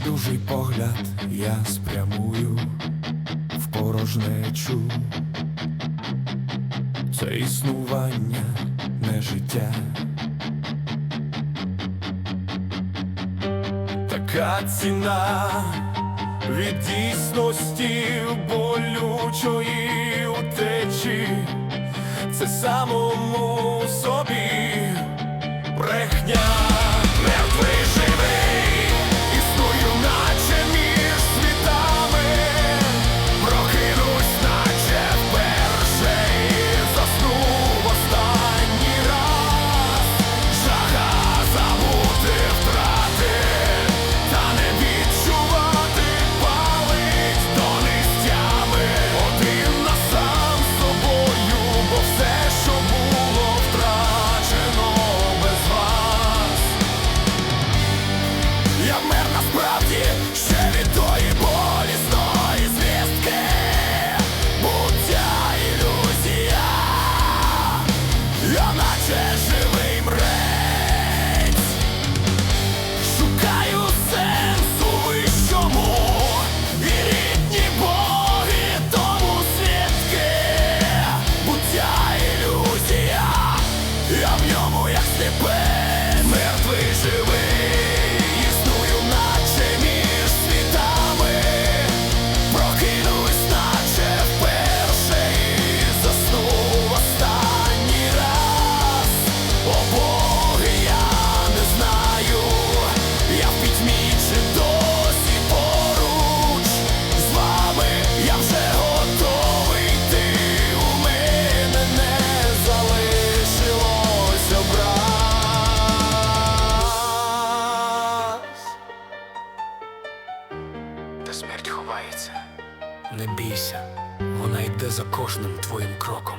Байдужий погляд я спрямую в порожнечу. Це існування не життя. Така ціна від дійсності болючої утечі, це самому собі я в ньому як сліпець Мертвий живий, Не бійся, вона йде за кожним твоїм кроком.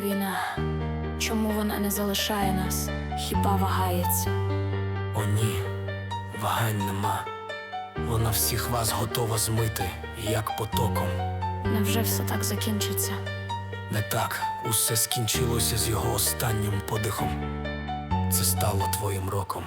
Війна, чому вона не залишає нас? Хіба вагається? О, ні, вагань нема. Вона всіх вас готова змити, як потоком. Невже все так закінчиться? Не так усе скінчилося з його останнім подихом. Це стало твоїм роком.